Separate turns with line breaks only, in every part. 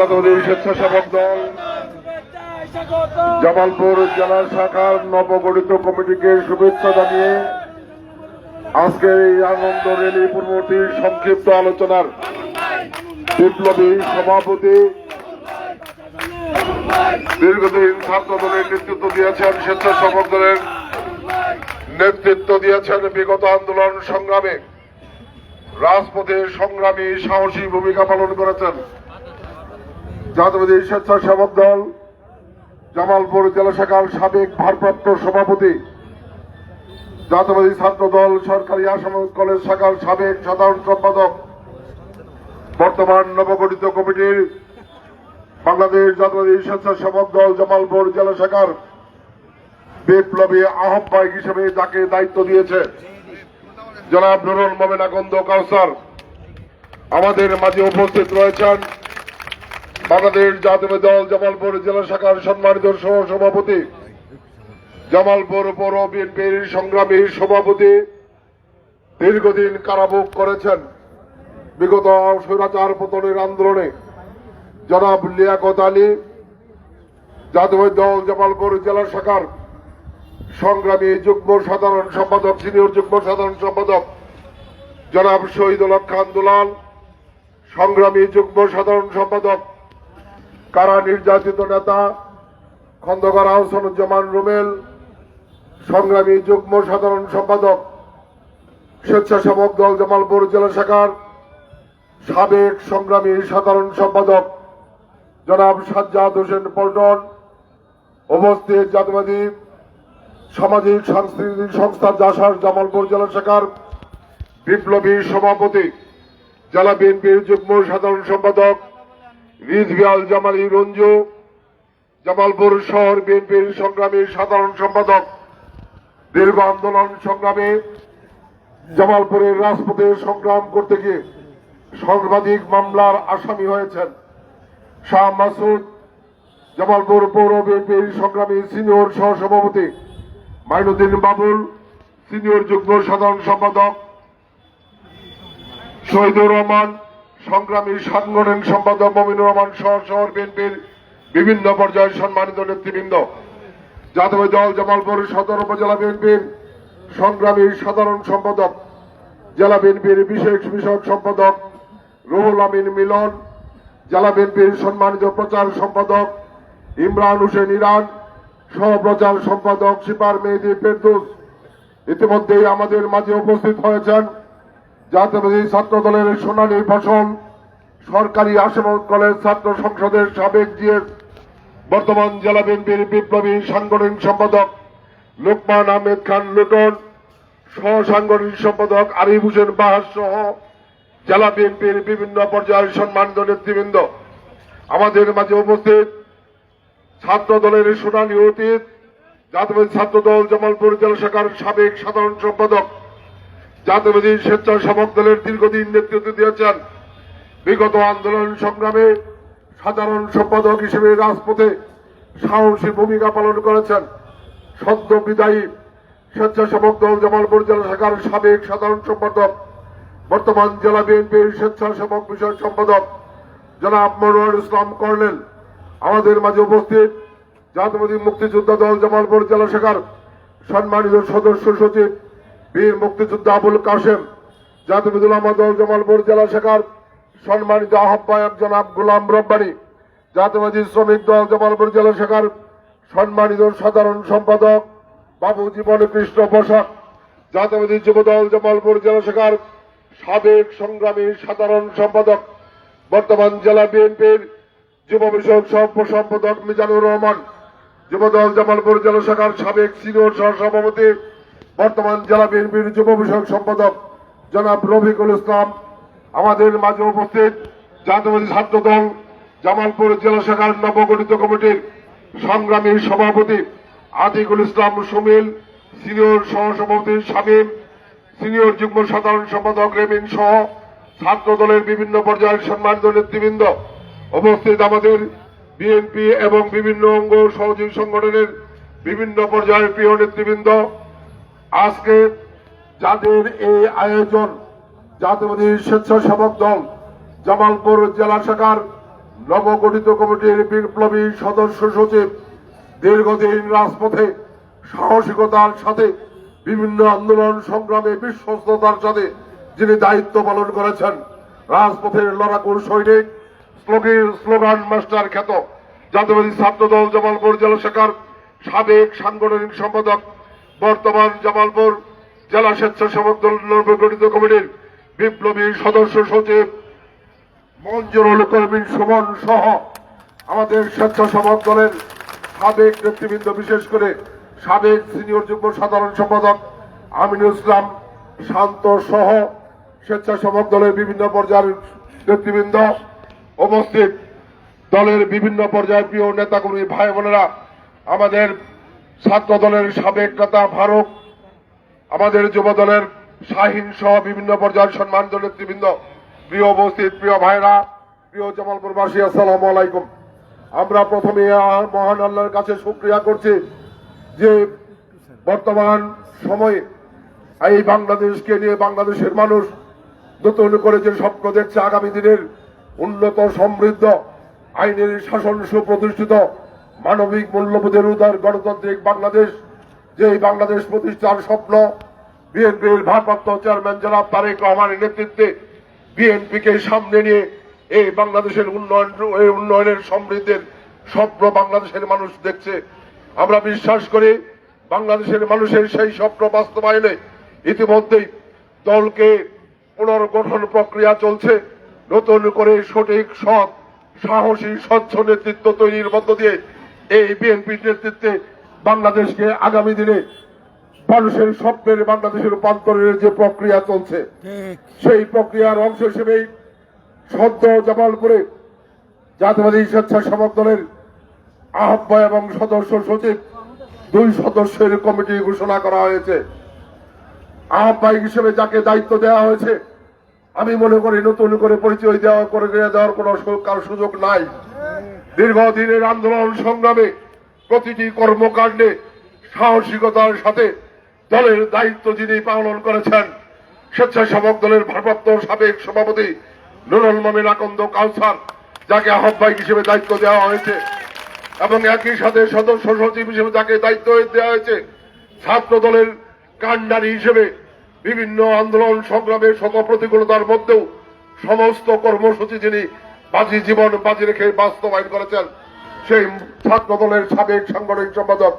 জাতীয় স্বেচ্ছাসেবক দল জামালপুর জেলা শাখার নবগঠিত কমিটিকে শুভেচ্ছা জানিয়ে আজকের এই আনন্দ র্যালি পূর্ববর্তী সংক্ষিপ্ত আলোচনার বিপ্লবী সভাপতি দীর্ঘদিন ছাত্র দলের নেতৃত্ব দিয়েছেন স্বেচ্ছাসেবক দলের নেতৃত্ব দিয়েছেন বিগত আন্দোলন সংগ্রামে। রাজপথে সংগ্রামী সাহসী ভূমিকা পালন করেছেন। জাতীয়বাদী স্বেচ্ছাসেবক দল জামালপুর জেলা শাখার সাবেক ভারপ্রাপ্ত সভাপতি, জাতীয়বাদী ছাত্র দল সরকারি আসাম কলেজ শাখার সাবেক সাধারণ সম্পাদক, বর্তমান নবগঠিত কমিটির বাংলাদেশ জাতীয়বাদী স্বেচ্ছাসেবক দল জামালপুর জেলা শাখার বিপ্লবী আহ্বায়ক হিসেবে তাকে দায়িত্ব দিয়েছে। জনাব নুরুল মোমেন আকন্দ কাউসার, আমাদের মাঝে উপস্থিত রয়েছেন বাংলাদেশ জাতীয় দল জামালপুর জেলা শাখার সম্মানিত সহ সভাপতি জামালপুর পৌর বিএনপির সংগ্রামী সভাপতি দীর্ঘদিন কারাভোগ করেছেন। বিগত স্বৈরাচার পতনের আন্দোলনে জনাব লিয়াকত আলী, জাতীয় দল জামালপুর জেলা শাখার সংগ্রামী যুগ্ম সাধারণ সম্পাদক, সিনিয়র যুগ্ম সাধারণ সম্পাদক জনাব শহীদুল হক খান দুলাল, সংগ্রামী যুগ্ম সাধারণ সম্পাদক কারা নির্যাতিত নেতা? খন্দকার আহসানুজ্জামান রুমেল, সংগ্রামী যুগ্ম সাধারণ সম্পাদক, স্বেচ্ছাসেবক দল জামালপুর জেলা শাখার সাবেক সংগ্রামী সাধারণ সম্পাদক জনাব সাজ্জাদ হোসেন পল্টন, উপস্থিত জাতীয়বাদী সামাজিক সাংস্কৃতিক সংস্থা জাসার জামালপুর জেলা শাখার বিপ্লবী সভাপতি, জেলা বিএনপির যুগ্ম সাধারণ সম্পাদক রিজভিয়াল জামালি রঞ্জু জামালপুর শহর বিএনপির সংগ্রামী সাধারণ সম্পাদক, দীর্ঘ আন্দোলন সংগ্রামে, জামালপুরের রাজপথে সংগ্রাম করতে গিয়ে সর্বাধিক মামলার আসামি হয়েছেন শাহ মাসুদ, জামালপুর পৌর বিএনপির সংগ্রামী সিনিয়র সহসভাপতি মাইনুদ্দিন বাবুল, সিনিয়র যুগ্ম সাধারণ সম্পাদক শহীদুর রহমান সংগ্রামী সাংগঠনিক সম্পাদক মমিনুর রহমান সহ শহর বিএনপির বিভিন্ন পর্যায়ের সম্মানিত নেতৃবৃন্দ। জাতীয় দল জামালপুর সদর উপজেলা বিএনপির সংগ্রামী সাধারণ সম্পাদক, জেলা বিএনপির বিশেষ বিষয়ক সম্পাদক রুহুল আমিন মিলন, জেলা বিএনপির সম্মানিত প্রচার সম্পাদক ইমরান হোসেন ইরান, সহ প্রচার সম্পাদক সিপার মেহেদি ফেরদুস। ইতিমধ্যেই আমাদের মাঝে উপস্থিত হয়েছেন জাতীয়বাদী ছাত্র দলের সোনালী ফসল সরকারি আসাম কলেজ ছাত্র সংসদের সাবেক জিএস, বর্তমান জেলা বিএনপির বিপ্লবী সাংগঠনিক সম্পাদক লোকমান আহমেদ খান লুটন সহ সাংগঠনিক সম্পাদক আরিফ হোসেন বাহার সহ জেলা বিএনপির বিভিন্ন পর্যায়ের সম্মানিত নেতৃবৃন্দ। আমাদের মাঝে উপস্থিত ছাত্র দলের সোনালী অতীত, জাতীয়বাদী ছাত্র দল জামালপুর জেলা শাখার সাবেক সাধারণ সম্পাদক জাতীয়বাদী স্বেচ্ছাসেবক দলের দীর্ঘদিন নেতৃত্ব দিয়েছেন। বিগত আন্দোলন সংগ্রামে সাধারণ সম্পাদক হিসেবে রাজপথে সাহসী ভূমিকা পালন করেছেন। সদ্য বিদায়ী স্বেচ্ছাসেবক দল জামালপুর জেলা শাখার সাবেক সাধারণ সম্পাদক, বর্তমান জেলা বিএনপির স্বেচ্ছাসেবক বিষয়ক সম্পাদক জনাব মনোয়ার ইসলাম কর্নেল। আমাদের মাঝে উপস্থিত জাতীয়বাদী মুক্তিযোদ্ধা দল জামালপুর জেলা শাখার সম্মানিত সদস্য সচিব বীর মুক্তিযোদ্ধা আবুল কাশেম জাতীয়বাদী উলামা দল জামালপুর জেলা শাখার সম্মানিত আহ্বায়ক জনাব গোলাম রব্বানি, জাতীয়বাদী শ্রমিক দল জামালপুর জেলা শাখার সম্মানিত সাধারণ সম্পাদক বাবু জীবন কৃষ্ণ বসাক জাতীয়বাদী যুব দল জামালপুর জেলা শাখার সাবেক সংগ্রামী সাধারণ সম্পাদক, বর্তমান জেলা বিএনপির যুব বিষয়ক সম্পাদক মিজানুর রহমান যুবদল জামালপুর জেলা শাখার সাবেক সিনিয়র সহ সভাপতি বর্তমান জেলা বিএনপির যুব বিষয়ক সম্পাদক জনাব রফিকুল ইসলাম। আমাদের মাঝে উপস্থিত জাতীয়বাদী ছাত্র দল জামালপুর জেলা শাখার নবগঠিত কমিটির সংগ্রামী সভাপতি আতিকুল ইসলাম সুমিল, সিনিয়র সহ সভাপতি শামীম, সিনিয়র যুগ্ম সাধারণ সম্পাদক রেমিন সহ ছাত্র দলের বিভিন্ন পর্যায়ের সম্মানিত নেতৃবৃন্দ উপস্থিত আমাদের বিএনপি এবং বিভিন্ন অঙ্গ সহযোগী সংগঠনের বিভিন্ন পর্যায়ের প্রিয় নেতৃবৃন্দ। আজকে যাদের এই আয়োজন, জাতীয়বাদী স্বেচ্ছাসেবক দল, জামালপুর জেলা শাখার নবগঠিত কমিটির বিপ্লবী সদস্য সচিব, দীর্ঘদিন রাজপথে সাহসিকতার সাথে, বিভিন্ন আন্দোলন সংগ্রামে বিশ্বস্ততার সাথে যিনি দায়িত্ব পালন করেছেন, রাজপথের লড়াকুর সৈনিক স্লোগি- স্লোগান মাস্টার খ্যাত জাতীয়বাদী ছাত্রদল জামালপুর জেলা শাখার সাবেক সাংগঠনিক সম্পাদক বর্তমান জামালপুর জেলা স্বেচ্ছাসেবক দল নবগঠিত কমিটির বিপ্লবী সদস্য সচিব মঞ্জুরুল কর্মী সুমন সহ আমাদের স্বেচ্ছাসেবক দলের সাবেক নেতৃবৃন্দ, বিশেষ করে সাবেক সিনিয়র যুগ্ম সাধারণ সম্পাদক আমিনুল ইসলাম শান্ত সহ স্বেচ্ছাসেবক দলের বিভিন্ন পর্যায়ের নেতৃবৃন্দ উপস্থিত। দলের বিভিন্ন পর্যায়ের প্রিয় নেতাকর্মী ভাই বোনেরা আমাদের ছাত্র দলের সাবেক নেতা ফারুক, আমাদের যুব দলের শাহিন সহ বিভিন্ন পর্যায়ের সম্মানিত নেতৃবৃন্দ, প্রিয় উপস্থিত, প্রিয় ভাইরা, প্রিয় জামালপুরবাসী, আসসালামু আলাইকুম। আমরা প্রথমে মহান আল্লাহর কাছে শুক্রিয়া করছি যে বর্তমান সময়ে এই বাংলাদেশকে নিয়ে বাংলাদেশের মানুষ নতুন করে যে স্বপ্ন দেখছে আগামী দিনের উন্নত সমৃদ্ধ আইনের শাসন সুপ্রতিষ্ঠিত মানবিক মূল্যবোধের উদার গণতান্ত্রিক বাংলাদেশ যে বাংলাদেশ প্রতিষ্ঠার স্বপ্ন, বিএনপির ভারপ্রাপ্ত চেয়ারম্যান জনাব তারেক রহমানের নেতৃত্বে বিএনপিকে সামনে নিয়ে এই বাংলাদেশের উন্নয়ন, এই উন্নয়নের সমৃদ্ধের স্বপ্ন বাংলাদেশের মানুষ দেখছে। আমরা বিশ্বাস করি বাংলাদেশের মানুষের সেই স্বপ্ন বাস্তবায়নে ইতিমধ্যেই দলকে পুনর্গঠন প্রক্রিয়া চলছে। নতুন করে সঠিক সৎ, সাহসী, স্বচ্ছ নেতৃত্ব তৈরির মধ্য দিয়ে এই বিএনপির নেতৃত্বে বাংলাদেশকে আগামী দিনে মানুষের স্বপ্নের বাংলাদেশের রূপান্তরের যে প্রক্রিয়া চলছে সেই প্রক্রিয়ার অংশ হিসেবেই সদ্য জামালপুরে জাতীয়বাদী স্বেচ্ছাসেবক দলের আহ্বায় এবং সদস্য সচিব দুই সদস্যের কমিটি ঘোষণা করা হয়েছে। আহ্বায়ক হিসেবে যাকে দায়িত্ব দেওয়া হয়েছে আমি মনে করি নতুন করে পরিচয় দেওয়া করে দেওয়ার কোনো কারও সুযোগ নাই। দীর্ঘদিনের আন্দোলন সংগ্রামে প্রতিটি কর্মকাণ্ডে সাহসিকতার সাথে দলের দায়িত্ব যিনি পালন করেছেন, স্বেচ্ছাসেবক দলের ভারপ্রাপ্ত সাবেক সভাপতি নুরুল মমিন আকন্দ কাউসার, যাকে আহ্বায়ক হিসেবে দায়িত্ব দেওয়া হয়েছে, এবং একই সাথে সদস্য সচিব হিসেবে যাকে দায়িত্ব দেওয়া হয়েছে, ছাত্র দলের কাণ্ডারি হিসেবে বিভিন্ন আন্দোলন সংগ্রামের শত প্রতিকূলতার মধ্যেও সমস্ত কর্মসূচি যিনি বাজি জীবন বাজি রেখে বাস্তবায়ন করেছেন সেই ছাত্র দলের সাবেক সাংগঠনিক সম্পাদক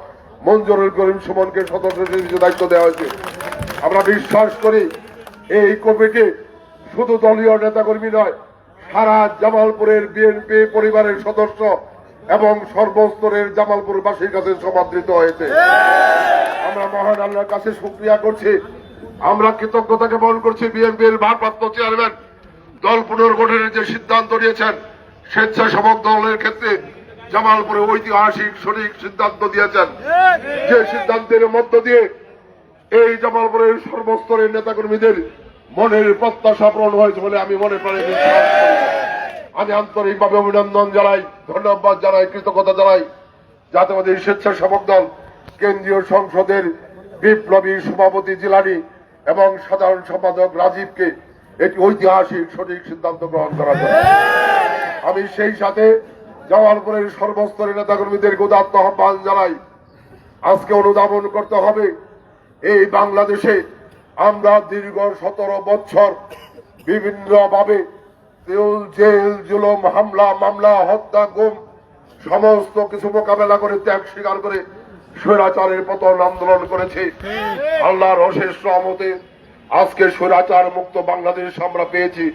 মঞ্জুরুল করিম সুমনকে সদস্য দায়িত্ব দেওয়া হয়েছে। আমরা বিশ্বাস করি এই কমিটি শুধু দলীয় নেতাকর্মী নয়, সারা জামালপুরের বিএনপি পরিবারের সদস্য এবং সর্বস্তরের জামালপুরবাসীর কাছে সমাদৃত হয়েছে। আমরা মহান আল্লাহর কাছে শুক্রিয়া করছি। আমরা কৃতজ্ঞতা জ্ঞাপন করছি বিএনপির ভারপ্রাপ্ত চেয়ারম্যান দল পুনর্গঠনের যে সিদ্ধান্ত নিয়েছেন, স্বেচ্ছাসেবক দলের ক্ষেত্রে জামালপুরে ঐতিহাসিক, সঠিক সিদ্ধান্ত দিয়েছেন। যে সিদ্ধান্তের মধ্য দিয়ে এই জামালপুরের সর্বস্তরের নেতাকর্মীদের মনের প্রত্যাশা পূরণ হয়েছে বলে আমি মনে করি আমি আন্তরিকভাবে অভিনন্দন জানাই, ধন্যবাদ জানাই, কৃতজ্ঞতা জানাই। যাতে আমাদের স্বেচ্ছাসেবক দল কেন্দ্রীয় সংসদের বিপ্লবী সভাপতি জিলানি এবং সাধারণ সম্পাদক রাজীবকে একটি ঐতিহাসিক সঠিক সিদ্ধান্ত গ্রহণ করার জন্য। আমি সেই সাথে জামালপুরের সর্বস্তরের নেতাকর্মীদের উদাত্ত আহ্বান জানাই। আজকে অনুধাবন করতে হবে, এই বাংলাদেশে আমরা দীর্ঘ সতেরো বছর বিভিন্নভাবে জেল, জুলম, হামলা, মামলা, হত্যা, গুম, সমস্ত কিছু মোকাবেলা করে ত্যাগ স্বীকার করে স্বৈরাচারের পতন আন্দোলন করেছে। আল্লাহর অশেষ রহমতে আজকে স্বৈরাচার মুক্ত বাংলাদেশ আমরা পেয়েছি।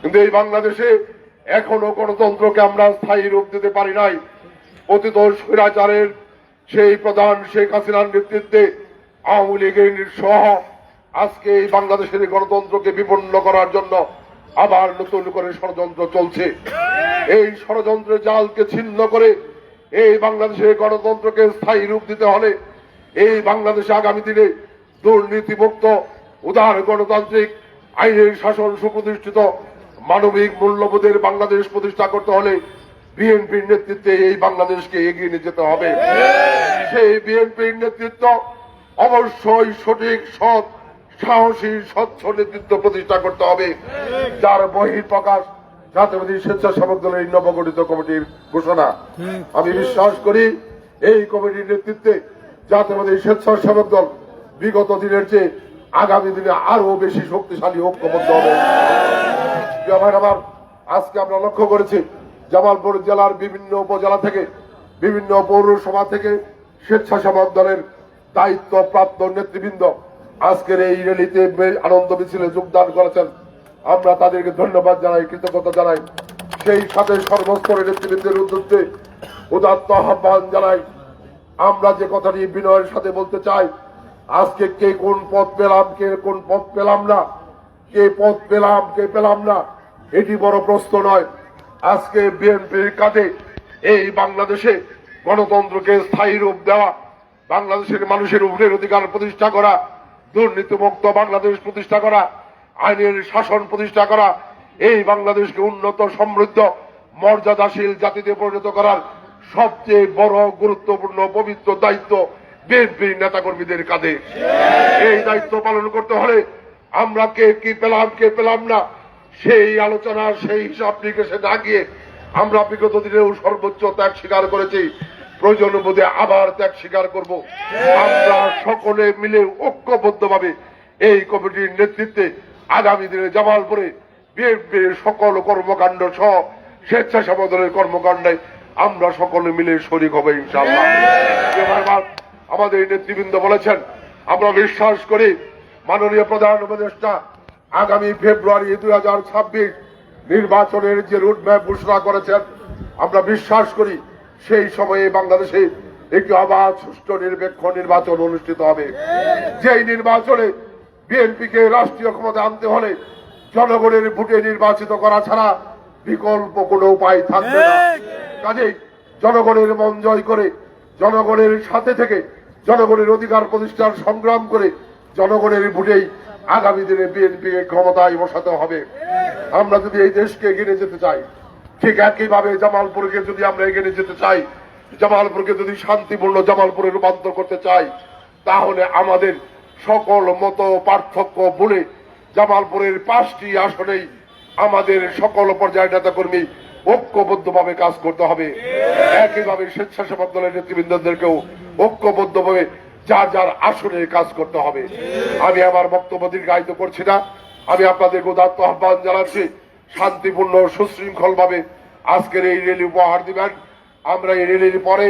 কিন্তু এই বাংলাদেশে এখনও গণতন্ত্রকে আমরা স্থায়ী রূপ দিতে পারি নাই। অতীত স্বৈরাচারের সেই প্রধান শেখ হাসিনার নেতৃত্বে আওয়ামী লীগের সহ আজকে এই বাংলাদেশের গণতন্ত্রকে বিপন্ন করার জন্য আবার নতুন করে ষড়যন্ত্র চলছে। এই ষড়যন্ত্রের জালকে ছিন্ন করে এই বাংলাদেশের গণতন্ত্রকে স্থায়ী রূপ দিতে হলে এই বাংলাদেশে আগামী দিনে দুর্নীতিমুক্ত উদার গণতান্ত্রিক আইনের শাসন সুপ্রতিষ্ঠিত মানবিক মূল্যবোধের বাংলাদেশ প্রতিষ্ঠা করতে হলে বিএনপির নেতৃত্বে এই বাংলাদেশকে এগিয়ে নিয়ে যেতে হবে। সেই বিএনপির নেতৃত্ব অবশ্যই সঠিক, সৎ, সাহসী, স্বচ্ছ নেতৃত্ব প্রতিষ্ঠা করতে হবে। যার বহির প্রকাশ জাতীয়বাদী স্বেচ্ছাসেবক দলের নবগঠিত কমিটির ঘোষণা। আমি বিশ্বাস করি এই কমিটির নেতৃত্বে জাতীয়বাদী স্বেচ্ছাসেবক দল বিগত দিনের চেয়ে আগামী দিনে আরও বেশি শক্তিশালী ঐক্যবদ্ধ হবে। আমার, আজকে আমরা লক্ষ্য করেছি, জামালপুর জেলার বিভিন্ন উপজেলা থেকে, বিভিন্ন পৌরসভা থেকে স্বেচ্ছাসেবক দলের দায়িত্ব প্রাপ্ত নেতৃবৃন্দ আজকের এই র্যালিতে আনন্দ মিছিলে যোগদান করেছেন। আমরা তাদেরকে ধন্যবাদ জানাই, কৃতজ্ঞতা জানাই। সেই সাথে সর্বস্তরের নেতৃবৃন্দের উদ্দেশ্যে উদাত্ত আহ্বান জানাই। আমরা যে কথাটি বিনয়ের সাথে বলতে চাই আজকে কে কোন পথ পেলাম, কে কোন পথ পেলাম না, কে পথ পেলাম, কে পেলাম না, এটি বড় প্রশ্ন নয়। আজকে বিএনপির কাঁধে এই বাংলাদেশে গণতন্ত্রকে স্থায়ী রূপ দেওয়া, বাংলাদেশের মানুষের উভয়ের অধিকার প্রতিষ্ঠা করা, দুর্নীতিমুক্ত বাংলাদেশ প্রতিষ্ঠা করা, আইনের শাসন প্রতিষ্ঠা করা, এই বাংলাদেশকে উন্নত, সমৃদ্ধ, মর্যাদাশীল জাতিতে পরিণত করার সবচেয়ে বড় গুরুত্বপূর্ণ পবিত্র দায়িত্ব বিএনপির নেতাকর্মীদের কাঁধে। এই দায়িত্ব পালন করতে হলে আমরা কে কি পেলাম, কে পেলাম না, সেই আলোচনা, সেই হিসাব নিকেশে না গিয়ে আমরা বিগত দিনেও সর্বোচ্চ ত্যাগ স্বীকার করেছি। প্রয়োজন বোধে আবার ত্যাগ স্বীকার করব। আমরা সকলে মিলে ঐক্যবদ্ধভাবে এই কমিটির নেতৃত্বে আগামী দিনে জামালপুরে বিএনপির সকল কর্মকাণ্ড সহ স্বেচ্ছাসেবক দলের কর্মকাণ্ডে আমরা সকলে মিলে শরিক হবে ইনশাআল্লাহ। এবার আমাদের নেতৃবৃন্দ বলেছেন আমরা বিশ্বাস করি মাননীয় প্রধান উপদেষ্টা আগামী ফেব্রুয়ারি দুই হাজার ছাব্বিশ নির্বাচনের যে রুটম্যাপ ঘোষণা করেছেন আমরা বিশ্বাস করি সেই সময়ে বাংলাদেশে একটি অবাধ সুষ্ঠু নিরপেক্ষ নির্বাচন অনুষ্ঠিত হবে। যেই নির্বাচনে বিএনপিকে রাষ্ট্রীয় ক্ষমতা আনতে হলে জনগণের ভোটে নির্বাচিত করা ছাড়া বিকল্প কোনো উপায় থাকবে না। কাজেই জনগণের মন জয় করে জনগণের সাথে থেকে জনগণের অধিকার প্রতিষ্ঠার সংগ্রাম করে জনগণের ভোটেই আগামী দিনে বিএনপি ক্ষমতায় বসাতে হবে। আমরা যদি এই দেশকে এগিয়ে যেতে চাই, ঠিক একইভাবে জামালপুরকে যদি আমরা এগিয়ে যেতে চাই, জামালপুরকে যদি শান্তিপূর্ণ জামালপুরে রূপান্তর করতে চাই, তাহলে আমাদের সকল মত পার্থক্য বলে জামালপুরের পাঁচটি আসনেই আমাদের সকল পর্যায়ের নেতা কর্মী ঐক্যবদ্ধভাবে কাজ করতে হবে। একইভাবে স্বেচ্ছাসেবক দলের নেতৃবৃন্দদেরকেও ঐক্যবদ্ধভাবে যার যার আসনে কাজ করতে হবে। আমি আমার বক্তব্য দীর্ঘায়িত করছি না। আমি আপনাদের উদাত্ত আহ্বান জানাচ্ছি। শান্তিপূর্ণ সুশৃঙ্খল ভাবে আজকের এই রেলি উপহার দিবেন। আমরা এই র্যালির পরে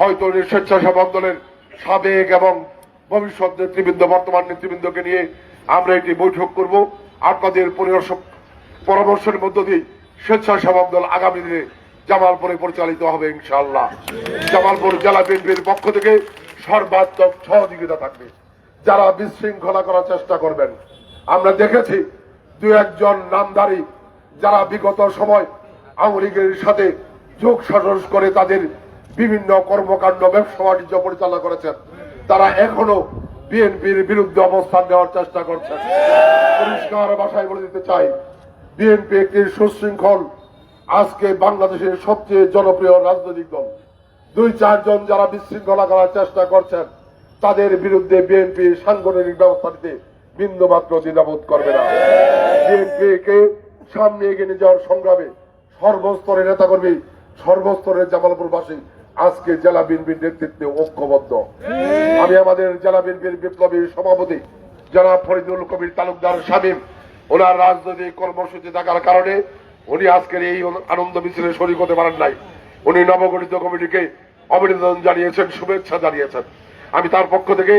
হয়তো স্বেচ্ছাসেবক দলের সাবেক এবং ভবিষ্যৎ নেতৃবৃন্দ, বর্তমান নেতৃবৃন্দকে নিয়ে আমরা একটি বৈঠক করব। আপনাদের পরামর্শের মধ্য দিয়ে স্বেচ্ছাসেবক দল আগামী দিনে জামালপুরে পরিচালিত হবে ইনশাল্লাহ জামালপুর জেলা বিএনপির পক্ষ থেকে সর্বাত্মক সহযোগিতা থাকবে। যারা বিশৃঙ্খলা করার চেষ্টা করবেন, আমরা দেখেছি দু একজন নামধারী যারা বিগত সময় আওয়ামী লীগের সাথে যোগ সাজস করে তাদের বিভিন্ন কর্মকাণ্ড, ব্যবসা বাণিজ্য পরিচালনা করেছেন। তারা এখনও বিএনপির বিরুদ্ধে অবস্থান নেওয়ার চেষ্টা করছেন। পরিষ্কার ভাষায় বলে দিতে চাই বিএনপি একটি সুশৃঙ্খল, আজকে বাংলাদেশের সবচেয়ে জনপ্রিয় রাজনৈতিক দল। দুই, চারজন যারা বিশৃঙ্খলা করার চেষ্টা করছেন, তাদের বিরুদ্ধে বিএনপি সাংগঠনিক ব্যবস্থা নিতে বিন্দুমাত্র দ্বিধাবোধ করবে না। বিএনপি কে সামনে এগিয়ে নিয়ে যাওয়ার সংগ্রামে সর্বস্তরের নেতাকর্মী, সর্বস্তরের জামালপুরবাসী আজকে জেলা বিএনপির নেতৃত্বে ঐক্যবদ্ধ। আমি আমাদের জেলা বিএনপির বিপ্লবী সভাপতি যারা ফরিদুল কবির তালুকদার শামীম ওনার রাজনৈতিক কর্মসূচি থাকার কারণে উনি আজকের এই আনন্দ মিছিলে শরীর হতে পারেন নাই। উনি নবগঠিত কমিটিকে অভিনন্দন জানিয়েছেন, শুভেচ্ছা জানিয়েছেন। আমি তার পক্ষ থেকে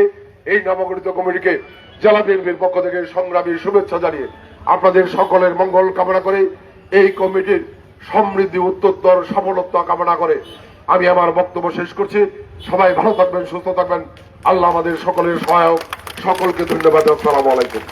এই নবগঠিত কমিটিকে জেলা বিএনপির পক্ষ থেকে সংগ্রামী শুভেচ্ছা জানিয়ে আপনাদের সকলের মঙ্গল কামনা করে এই কমিটির সমৃদ্ধি উত্তরোত্তর সফলতা কামনা করে আমি আমার বক্তব্য শেষ করছি। সবাই ভালো থাকবেন, সুস্থ থাকবেন। আল্লাহ আমাদের সকলের সহায়ক। সকলকে ধন্যবাদ, আসসালামু আলাইকুম।